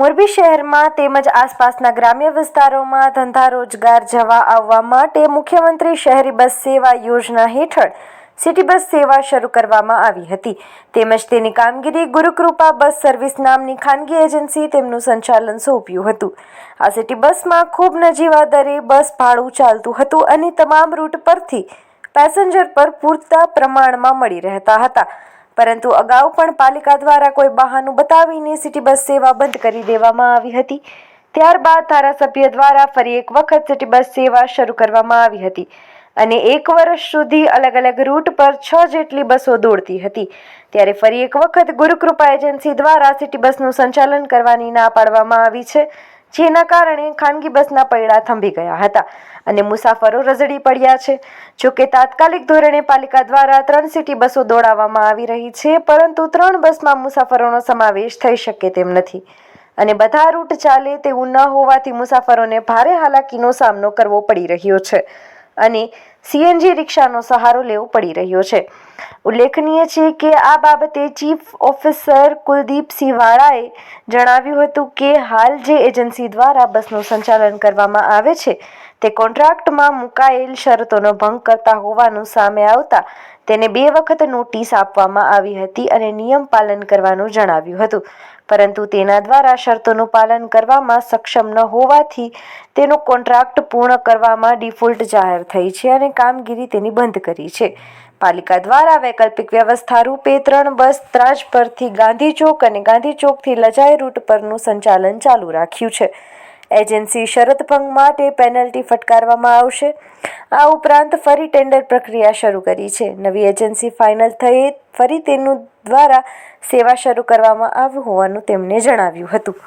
મોરબી શહેરમાં તેમજ આસપાસના ગ્રામ્ય વિસ્તારોમાં ધંધા રોજગાર જવા આવવા માટે મુખ્યમંત્રી શહેરી બસ સેવા યોજના હેઠળ સિટી બસ સેવા શરૂ કરવામાં આવી હતી. તેમજ તેની કામગીરી ગુરુકૃપા બસ સર્વિસ નામની ખાનગી એજન્સી તેમનું સંચાલન સોંપ્યું હતું. આ સિટી બસમાં ખૂબ નજીવા દરે બસ ભાડું ચાલતું હતું અને તમામ રૂટ પરથી પેસેન્જર પર પૂરતા પ્રમાણમાં મળી રહેતા હતા. પરંતુ અગાઉ પણ પાલિકા દ્વારા કોઈ બહાનું બતાવીને સિટી બસ સેવા બંધ કરી દેવામાં આવી હતી. ત્યારબાદ ધારાસભ્ય દ્વારા ફરી એક વખત સિટી બસ સેવા શરૂ કરવામાં આવી હતી અને એક વર્ષ સુધી અલગ અલગ રૂટ પર છ જેટલી બસો દોડતી હતી. ત્યારે ફરી એક વખત ગુરુકૃપા એજન્સી દ્વારા સિટી બસનું સંચાલન કરવાની ના પાડવામાં આવી છે. જેના કારણે ખાનગી બસના પૈડા થંભી ગયા હતા અને મુસાફરો રઝળી પડ્યા છે. જોકે તાત્કાલિક ધોરણે પાલિકા દ્વારા ત્રણ સિટી બસો દોડાવવામાં આવી રહી છે, પરંતુ ત્રણ બસમાં મુસાફરોનો સમાવેશ થઈ શકે તેમ નથી. અને બધા રૂટ ચાલે તેવું ન હોવાથી મુસાફરોને ભારે હાલાકીનો સામનો કરવો પડી રહ્યો છે. અને સીએનજી રિક્ષાનો સહારો લેવો પડી રહ્યો છે. ઉલ્લેખનીય છે કે આ બાબતે ચીફ ઓફિસર કુલદીપસિંહ વાળાએ જણાવ્યું હતું કે હાલ જે એજન્સી દ્વારા બસનું સંચાલન કરવામાં આવે છે, તે કોન્ટ્રાક્ટમાં મુકાયેલ શરતોનો ભંગ કરતા હોવાનું સામે આવતા તેને બે વખત નોટિસ આપવામાં આવી હતી અને નિયમ પાલન કરવાનું જણાવ્યું હતું. પરંતુ તેના દ્વારા શરતોનું પાલન કરવામાં સક્ષમ ન હોવાથી તેનો કોન્ટ્રાક્ટ પૂર્ણ કરવામાં ડિફોલ્ટ જાહેર થઈ છે અને કામગીરી તેની બંધ કરી છે. પાલિકા દ્વારા વૈકલ્પિક વ્યવસ્થા રૂપે ત્રણ બસ ત્રાજ પરથી ગાંધી ચોક અને ગાંધી ચોકથી લજાઈ રૂટ પરનું સંચાલન ચાલુ રાખ્યું છે. એજન્સી શરત ભંગ માટે પેનલ્ટી ફટકારવામાં આવશે. આ ઉપરાંત ફરી ટેન્ડર પ્રક્રિયા શરૂ કરી છે. નવી એજન્સી ફાઇનલ થઈ ફરી તેનું દ્વારા સેવા શરૂ કરવામાં આવ્યું હોવાનું તેમણે જણાવ્યું હતું.